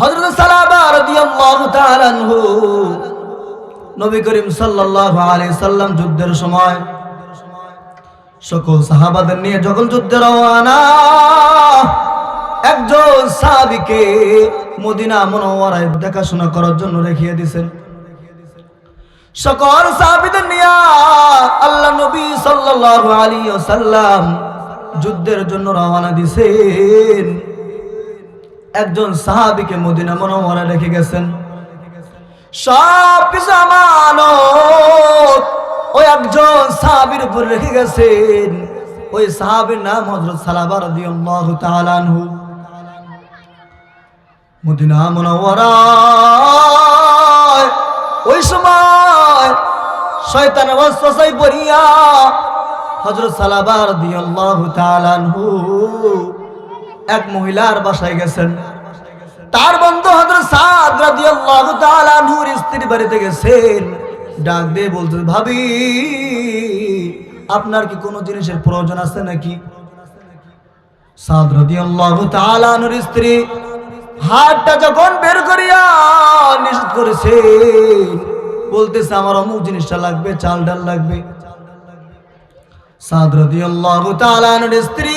হযরত সালাবা রাদিয়াল্লাহু আনহু, নবী করিম সাল্লাল্লাহু আলাইহি সাল্লাম যুদ্ধের সময় সকল সাহাবাদের নিয়ে যখন যুদ্ধে রওনা, একজন সাহাবীকে মদিনা মুনাওয়ারায় দেখাশোনা করার জন্য রেখে দিয়েছেন। সকল সাহাবীদের নিয়ে আল্লাহ নবী সাল্লাল্লাহু আলাইহি ওয়াসাল্লাম যুদ্ধের জন্য রওনা দিয়েছেন। একজন সাহাবীকে মদিনা মুনাওয়ারা রেখে গেছেন। সব কিছু আমানত ওই একজন সাহাবীর উপর রেখে গেছেন। ওই সাহাবীর নাম হযরত সালাবা রাদিয়াল্লাহু তাআলা আনহু। মদিনা মুনাওয়ারা ওই সময় শয়তান ওয়াসওয়াসায় পড়িয়া হযরত সালাবা রাদিয়াল্লাহু তাআলা আনহু এক মহিলার বাসায় গেছেন। তার বন্ধু হযরত সাদ রাদিয়াল্লাহু তাআলা নূর স্ত্রী বাড়িতে গেছেন। ডাক দিয়ে বলতে ভাবি, আপনার কি কোনো জিনিসের প্রয়োজন আছে নাকি? স্ত্রী হাতটা যখন বের করিয়া নিষেধ বলতেছে, আমার অমুক জিনিসটা লাগবে, চাল ডাল লাগবে। সাদ রাদিয়াল্লাহু স্ত্রী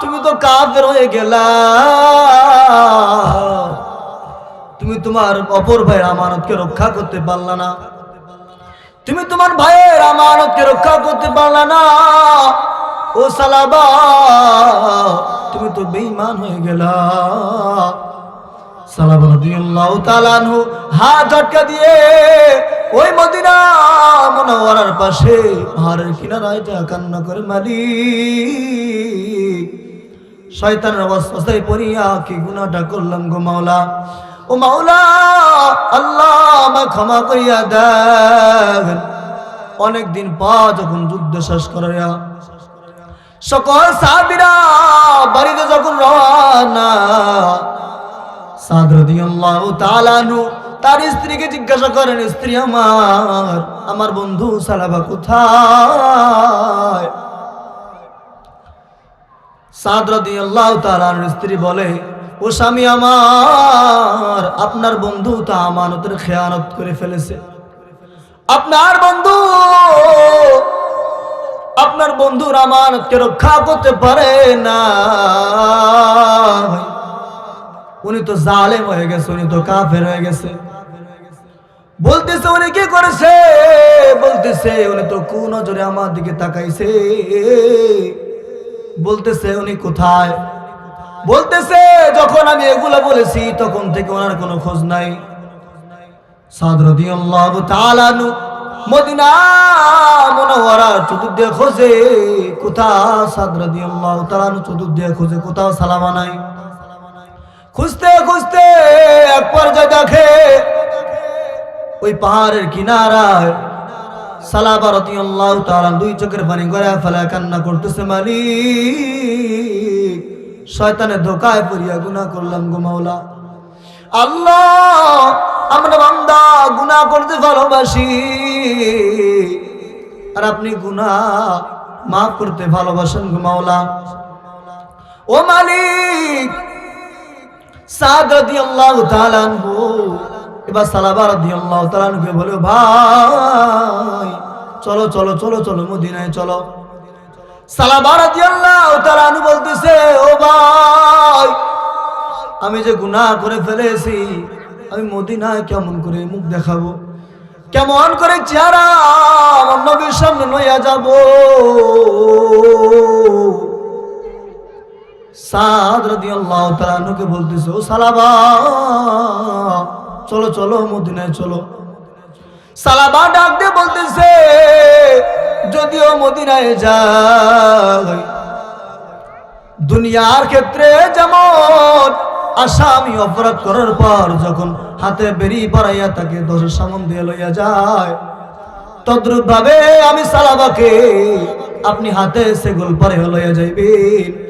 তুমি তো কাফের হয়ে গেলা। তুমি তোমার অপর ভাইয়ের আমানতকে রক্ষা করতে পারলা না। তুমি তোমার ভাইয়ের আমানতকে রক্ষা করতে পারলা না। ও সালাবা, তুমি তো বেঈমান হয়ে গেলা। সালাবা রাদিয়াল্লাহু তাআলা আনহু হাত ঝটকা দিয়ে ওই মদিনা মুনাওয়ারার পাশে পাহাড়ের কিনারায় যা কান্না করে মালিক। শয়তানের অবস্থায় পড়িয়া কি গুনাহটা করলাম গো মাওলা? ও মাওলা, আল্লাহ আমায় ক্ষমা করিয়া দেন। অনেকদিন পর যখন যুদ্ধ শেষ করিয়া, সকল সাহাবীরা বাড়িতে যখন রওনা, সাদ রাদিয়াল্লাহু তাআলা আনহু, তার স্ত্রীকে জিজ্ঞাসা করেন, স্ত্রী আমার আমার বন্ধু সালাবা কোথায়? তাআলার স্ত্রী বলে, ও স্বামী আমার, আপনার বন্ধু তা আমানতের খেয়ানত করে ফেলেছে। আপনার বন্ধু, আপনার বন্ধুর আমানতকে রক্ষা করতে পারে না। উনি তো জালেম হয়ে গেছে, উনি তো কাফের হয়ে গেছে। বলতেছে, উনি কি করেছে? বলতেছে, উনি তো কোন নজরে আমার দিকে তাকাইছে। বলতেছে, উনি কোথায়? বলতেছে, যখন আমি এগুলো বলেছি, তখন থেকে ওনার কোনো খোঁজ নাই। মদিনা খোঁজে কোথাও সাদরদিয়াল্লাহু তাআলা নু চতুর্দিকে খোঁজে, কোথাও খুঁজতে খুঁজতে এক দেখে, ওই পাহাড়ের কিনারায় সালাবা রাদিয়াল্লাহু তাআলা দুই চোখের পানি গড়া ফেলা কান্না করতেছে, মালিক। শয়তানের ধোকায় পড়িয়া গুনাহ করলাম গো আল্লাহ, আমরা বান্দা গুনাহ করতে ভালোবাসি। আর আপনি গুনাহ মাফ করতে ভালোবাসেন গো ও মালিক, সাদ রাদিয়াল্লাহু আনহু এবার সালাবার রাদিয়াল্লাহু তাআলা আনহুকে বলে, ভাই, চলো চলো চলো চলো, মদিনায় চলো। সালাবা রাদিয়াল্লাহু তাআলা আনহু বলতেছে, ও ভাই, আমি যে গুনাহ করে ফেলেছি, আমি মদিনায় কেমন করে মুখ দেখাবো? কেমন করে চেহারা আমার নবীর সামনে লইয়া যাব? সাদ রাদিয়াল্লাহু তাআলা বলতেছে, ও সালাবা চলো চলো, মদিনায় চলো। সালাবা ডাক দিয়ে বলতেছে, যদিও মদিনায় যাই, দুনিয়ার ক্ষেত্রে যেমন আসামি অপরাধ করার পর যখন হাতে বেরিয়ে পড়াইয়া তাকে দশের সামন দিয়ে লইয়া যায় তদ্রুপ ভাবে আমি সালাবাকে আপনি হাতে সেগুল পরে লইয়া যাইবেন।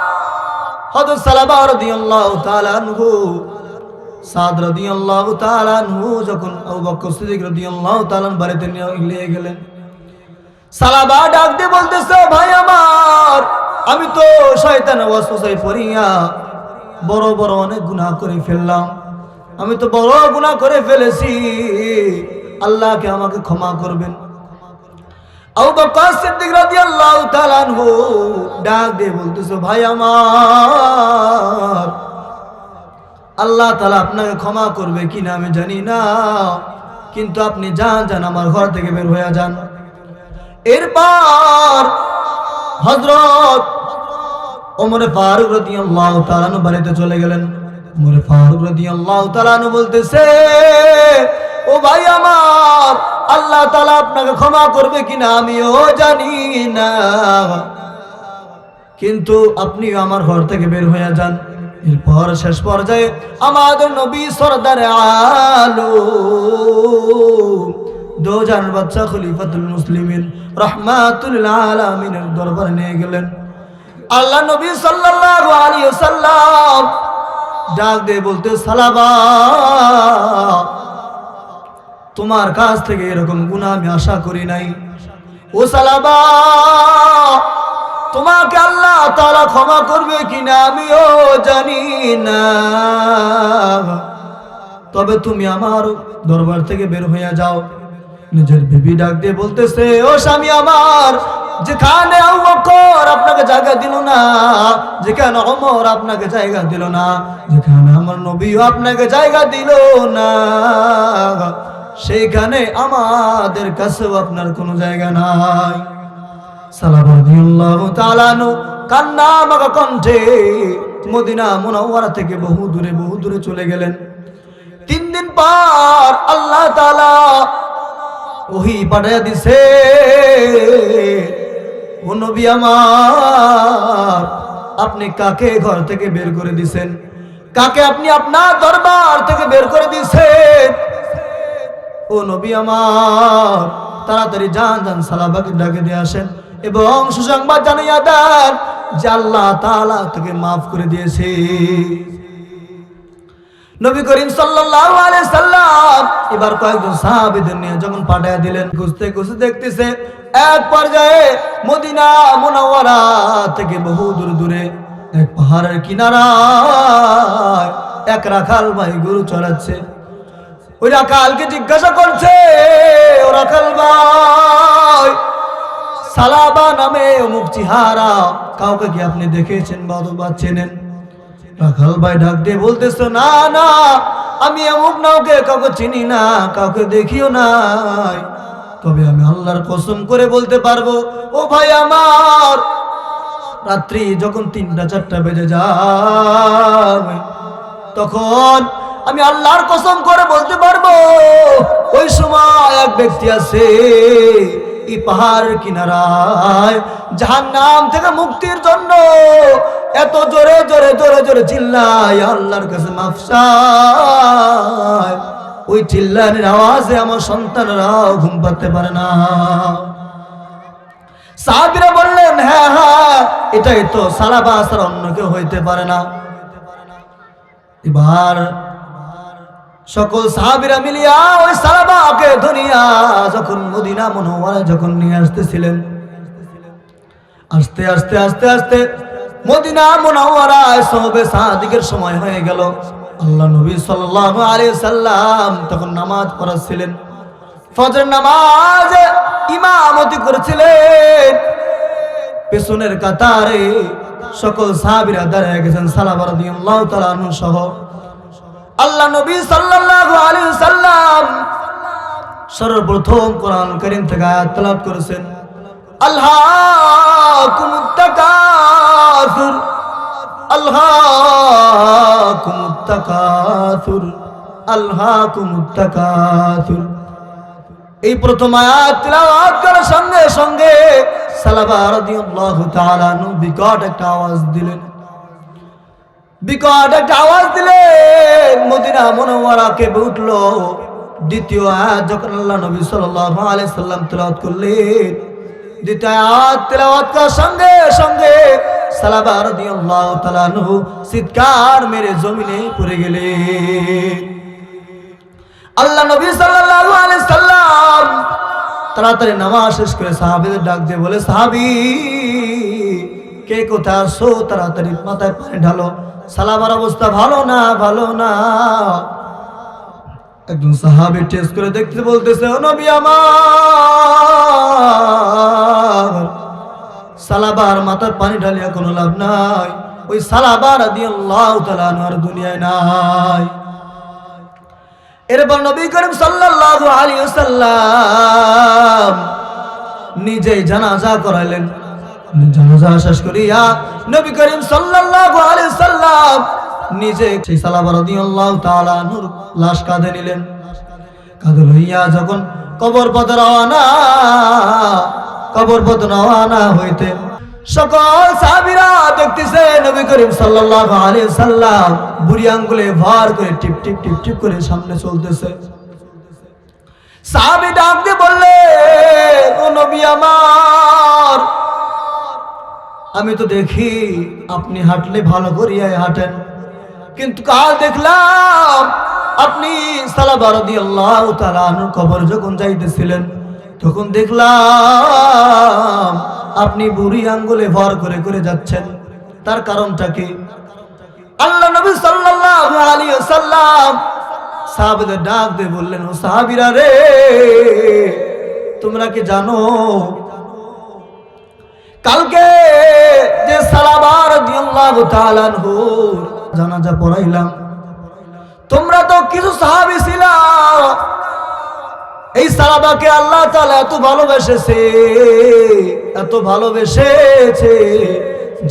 হযরত সালাবা রাদিয়াল্লাহু তাআলা আনহু, সাদ রাদিয়াল্লাহু তাআলা আনহু যখন আবু বকর সিদ্দিক রাদিয়াল্লাহু তাআলা বাড়িতে নিয়ে গেলেন সালাবা ডাক দিয়ে বলতেছে, ভাই আমার, আমি তো শয়তানের ওয়াসওয়াসায় পড়িয়া বড় বড় অনেক গুনাহ করে ফেললাম। আমি তো বড় গুনাহ করে ফেলেছি। আল্লাহকে আমাকে ক্ষমা করবেন। ডাক দিয়ে বলতেছে, ভাই আমার, আল্লাহ তাআলা আপনাকে ক্ষমা করবে কিনা আমি জানি না, কিন্তু আপনি যান যান, আমার ঘর থেকে বের হয়ে যান। এরপর হযরত ওমরে ফারুক রাদিয়াল্লাহু তাআলা আনহু বাড়িতে চলে গেলেন। ওমরে ফারুক রাদিয়াল্লাহু তাআলা আনহু বলতেছে, ও ভাই আমার আল্লাহ তাআলা আপনাকে ক্ষমা করবে কিনা আমিও জানি না। কিন্তু আপনি আমার ঘর থেকে বের হয়ে যান। এরপর শেষ পর্যায়ে আমাদের নবী সরদার আলো। দোজান বাচ্চা খলিফাতুল মুসলিমিন রহমাতুল আলামিনের দরবারে নিয়ে গেলেন। আল্লাহ নবী সাল্লাল্লাহু আলাইহি ওয়াসাল্লাম ডাক দিয়ে বলতে, সালাবা। তোমার কাছ থেকে এরকম গুনাহ আমি আশা করি নাই। ও সালাবা, তোমাকে আল্লাহ তাআলা ক্ষমা করবে কিনা আমিও জানি না। তবে তুমি আমার দরবার থেকে বের হয়ে যাও। নিজের বিবি ডাক দিয়ে বলতেছে, ও স্বামী আমার, যেখানে আপনাকে জায়গা দিল না, যেখানে অমর আপনাকে জায়গা দিল না, যেখানে আমার নবীও আপনাকে জায়গা দিল না। সেইখানে আমাদের কাছেও আপনার কোনো জায়গা নাই। আনহু কান্না কণ্ঠে মদিনা মুনাওয়ারা থেকে বহু দূরে বহু দূরে চলে গেলেন। তিন দিন আল্লাহ তাআলা ওহি দিছে আপনি কাকে ঘর থেকে বের করে দিছেন? কাকে আপনি আপনার দরবার থেকে বের করে দিছেন? ও নবী আমার, তাড়াতাড়ি যান যান, সালাবাকে ডাকে দিয়ে আসেন। এবং সুসংবাদ জানাইয়া দেন যে আল্লাহ তাআলা তাকে মাফ করে দিয়েছে। নবী করিম সাল্লাল্লাহু আলাইহি সাল্লাম এবার কয়েকজন সাহাবীদের নিয়ে যখন পাঠায়া দিলেন, খুঁজতে খুঁজতে দেখতেছে এক পর্যায়ে মদিনা মুনাওয়ারা থেকে বহু দূরে দূরে এক পাহাড়ের কিনারায় এক রাখাল ভাই গরু চড়াচ্ছে। ওই রাখালকে জিজ্ঞাসা করছে, ও রাখাল ভাই, সালাবা নামে অমুক চিহারা, কাউকে কি আপনি দেখেছেন বা অথবা চেনেন? রাখাল ভাই ডাক দিয়ে বলতেছো, না না, আমি অমুক নাওকে, কাউকে চিনি না, কাউকে দেখিও নাই। তবে আমি আল্লাহর কসম করে বলতে পারব, ও ভাই আমার, রাত্রি যখন তিনটা, চারটা বেজে যাবে তখন আমি আল্লাহর কসম করে বলতে পারব, ওই সময় এক ব্যক্তি আছে এই পাহাড়ের কিনারায় জাহান নাম থেকে মুক্তির জন্য এত জোরে জোরে জোরে জোরে চিল্লায়, আল্লাহর কাছে মাফসায় ওই চিল্লানের আওয়াজে আমার সন্তানরাও ঘুম পাতে পারে না। সাহাবিরা বললেন হ্যাঁ হ্যাঁ এটাই তো সালাবা আসার অন্য কেউ হইতে পারে না। এবার সকল সাহাবিরা মিলিয়া ওই সালাবাকে ধনিয়া যখন মদিনা মনোয়ারা যখন নিয়ে আসতেছিলেন, আস্তে আস্তে আস্তে আস্তে মদিনা মনোয়ারায় সবে সাদিকের সময় হয়ে গেল। আল্লাহ নবী সাল্লাল্লাহু আলাইহি সাল্লাম তখন নামাজ পড়াচ্ছিলেন। ফজর নামাজে ইমামতি করেছিলেন। পেছনের কাতারে সকল সাহাবীরা দাঁড়িয়ে গেছেন সালাবা রাদিয়াল্লাহু তাআলা আনহু সহ আল্লাহ নবী সাল্লাল্লাহু আলাইহি সাল্লাম সর্বপ্রথম কোরআন কারীম থেকে আয়াত তেলাওয়াত করেছেন। আল্লাহ কুমুত তাকাসুর আল্লাহ কুমুত তাকাসুর আল্লাহ কুমুত তাকাসুর এই প্রথম আয়াত তেলাওয়াত করার সঙ্গে সঙ্গে সালাবা রাদিয়াল্লাহু তাআলা নু বিকট একটা আওয়াজ দিলেন। বিকট একটা আওয়াজ দিলেন মদিনা মনোয়ারা কেঁপে উঠল। দ্বিতীয় আয়াত যখন আল্লাহ নবী সাল্লাল্লাহু আলাইহি সাল্লাম তেলাওয়াত করলেন, দ্বিতীয় আয়াত তেলাওয়াত করার সঙ্গে সঙ্গে সালাবা রাদিয়াল্লাহু তাআলা আনহু চিৎকার মেরে জমিনে পড়ে গেলেন। আল্লাহ নবী সাল্লাল্লাহু আলাইহি সাল্লাম তাড়াতাড়ি নামাজ শেষ করে সাহাবীদের ডাক দিয়ে বলে, সাহাবী কে কোথায় আসো? তাড়াতাড়ি মাথায় পানি ঢালো। সালামার অবস্থা ভালো না? ভালো না। একজন সাহাবী টেস্ট করে দেখতে বলতেছে, ও নবী আমার! সালাবার মাথার পানি ঢালিয়া কোনো লাভ নাই। ওই সালাবার দিয়ে আল্লাহ তালা আর দুনিয়ায় নাই। এরপর নবী করিম সাল্লাল্লাহু আলাইহি ওয়াসাল্লাম নিজেই জানাজা করাইলেন। জানাজা শেষ করিয়া নবী করিম সাল্লাল্লাহু আলাইহি সাল্লাম নিজে সেই সালাবা রাদিয়াল্লাহু তাআলা নূর লাশ কাঁধে নিলেন। কাঁধে লইয়া যখন কবর পথে রওনা, কবর পথে রওনা হইতে সকল সাহাবীরা দেখতেছে নবী করিম সাল্লাল্লাহু আলাইহি সাল্লাম বুড়ি আঙ্গুলে ভার করে টিপ টিপ টিপ টিপ করে সামনে চলতেছে। সাহাবী ডাক দিয়ে বললে ও নবী আমার আমি তো দেখি আপনি হাঁটলে ভালো করিয়াই হাঁটেন। কিন্তু কাল দেখলাম আপনি সালাবারদি আল্লাহ তালানুর কবর যখন যাইতেছিলেন, তখন দেখলাম আপনি বুড়ি আঙ্গুলে ভর করে করে যাচ্ছেন। তার কারণটা কি? আল্লাহ নবী সাল্লাল্লাহু আলাইহি ওয়াসাল্লাম সাহাবীদের ডাক দিয়ে বললেন, ও সাহাবীরা রে, তোমরা কি জানো কালকে যে সালাবার জানাজা পড়াইলাম। তোমরা তো কিছু সাহাবি ছিলা। এই সালাবাকে আল্লাহ তালা এত ভালোবেসেছে এত ভালোবেসেছে,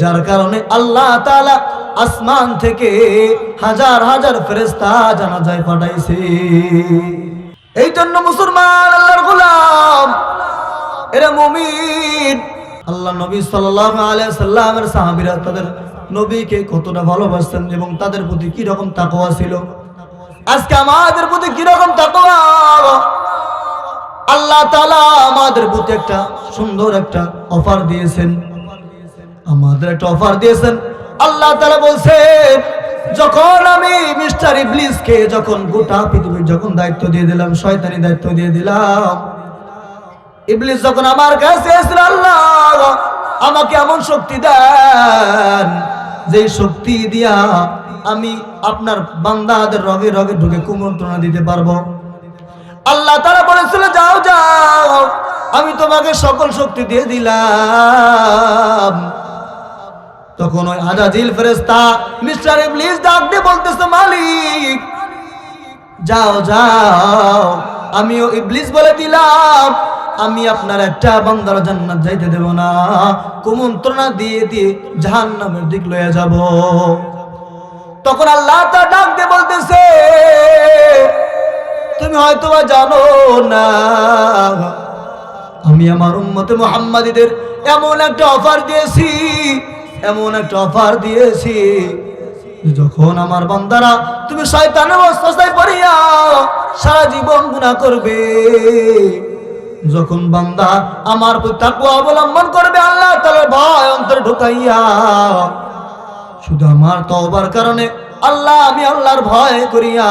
যার কারণে আল্লাহ তাআলা আসমান থেকে হাজার হাজার ফেরেশতা জানাজায় পাঠাইছে। এই জন্য মুসলমান আল্লাহর গোলাম, এরা মুমিন। আল্লাহ নবী সাল্লাল্লাহু আলাইহি সাল্লামের সাহাবীরা তাদের নবীকে কতটা ভালোবাসতেন এবং তাদের প্রতি কি রকম তাকওয়া ছিল? আজকে আমাদের প্রতি কি রকম তাকওয়া? আল্লাহ তাআলা আমাদের প্রতি একটা সুন্দর একটা অফার দিয়েছেন। আমাদের একটা অফার দিয়েছেন। আল্লাহ তাআলা বলছেন যখন আমি মিস্টার ইবলিসকে যখন গোটা পৃথিবীর যখন দায়িত্ব দিয়ে দিলাম, শয়তানি দায়িত্ব দিয়ে দিলাম ইবলিস যখন আমার কাছে আল্লাহ, আমাকে এমন শক্তি দেন যে শক্তি দিয়া আমি আপনার বান্দাদের রগে রগে ঢুকে কুমন্ত্রণা দিতে পারব। আল্লাহ তারা বলেছিল, যাও যাও, আমি তোমাকে সকল শক্তি দিয়ে দিলাম। তখন ওই আজাজিল ফেরেস্তা মিস্টার ইবলিস ডাক দিয়ে বলতেছে, মালিক, যাও যাও, আমিও ইবলিস বলে দিলাম। আমি আপনার একটা বান্দার জান্নাত যাইতে দেব না। কুমন্ত্রণা দিয়ে দিয়ে জাহান্নামের দিক লয়ে যাব। তখন আল্লাহ তা ডাক দিয়ে বলতেছে, তুমি হয়তো বা জানো না, আমি আমার উম্মতে মুহাম্মাদীদের এমন একটা অফার দিয়েছি, এমন একটা অফার দিয়েছি যখন আমার বান্দারা তুমি শয়তানের অবস্থায় পড়িয়া সারা জীবন গুনাহ করবে যখন বান্দা আমার তাকওয়া অবলম্বন করবে, আল্লাহ তাআলার ভয় অন্তরে ঢুকাইয়া, শুধু আমার তওবার কারণে আল্লাহ, আমি আল্লাহর ভয় করিয়া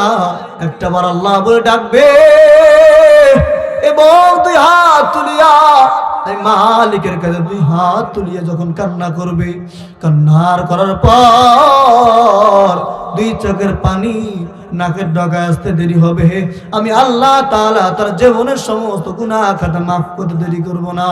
একটাবার আল্লাহ বলে ডাকবে এবং দুই হাত তুলিয়া। এই মালিকের কাছে দুই হাত তুলিয়া যখন কান্না করবে, কান্নার করার পর দুই চোখের পানি নাকের ডগা আসতে দেরি হবে। আমি আল্লাহ তালা তার জীবনের সমস্ত গুণা খাতা মাফ করতে দেরি করব না।